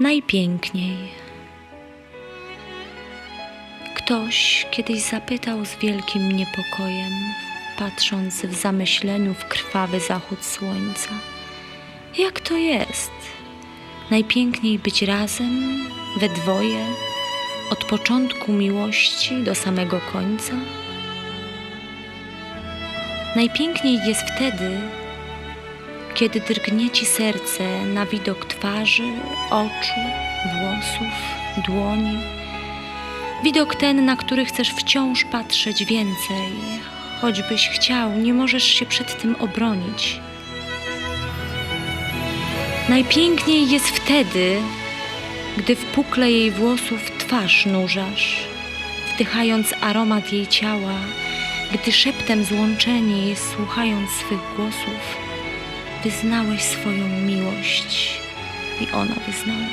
najpiękniej. Ktoś kiedyś zapytał z wielkim niepokojem, patrząc w zamyśleniu w krwawy zachód słońca: Jak to jest? Najpiękniej być razem, we dwoje, od początku miłości do samego końca? Najpiękniej jest wtedy, kiedy drgnie ci serce na widok twarzy, oczu, włosów, dłoni. Widok ten, na który chcesz wciąż patrzeć więcej, choćbyś chciał, nie możesz się przed tym obronić. Najpiękniej jest wtedy, gdy w pukle jej włosów twarz nurzasz, wdychając aromat jej ciała, gdy szeptem złączeni, słuchając swych głosów, wyznałeś swoją miłość i ona wyznała.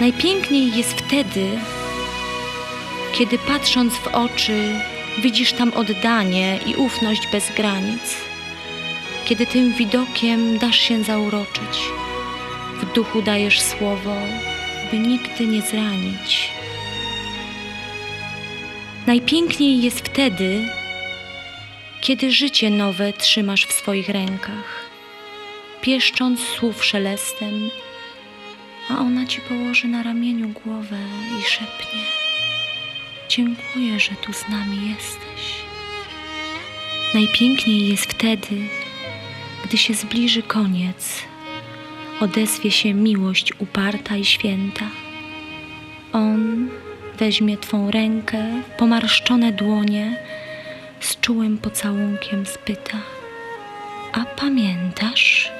Najpiękniej jest wtedy, kiedy patrząc w oczy, widzisz tam oddanie i ufność bez granic. Kiedy tym widokiem dasz się zauroczyć, w duchu dajesz słowo, by nigdy nie zranić. Najpiękniej jest wtedy, kiedy życie nowe trzymasz w swoich rękach, pieszcząc słów szelestem, a ona ci położy na ramieniu głowę i szepnie: Dziękuję, że tu z nami jesteś. Najpiękniej jest wtedy, gdy się zbliży koniec, odezwie się miłość uparta i święta. On weźmie twą rękę, pomarszczone dłonie, z czułym pocałunkiem spyta: A pamiętasz?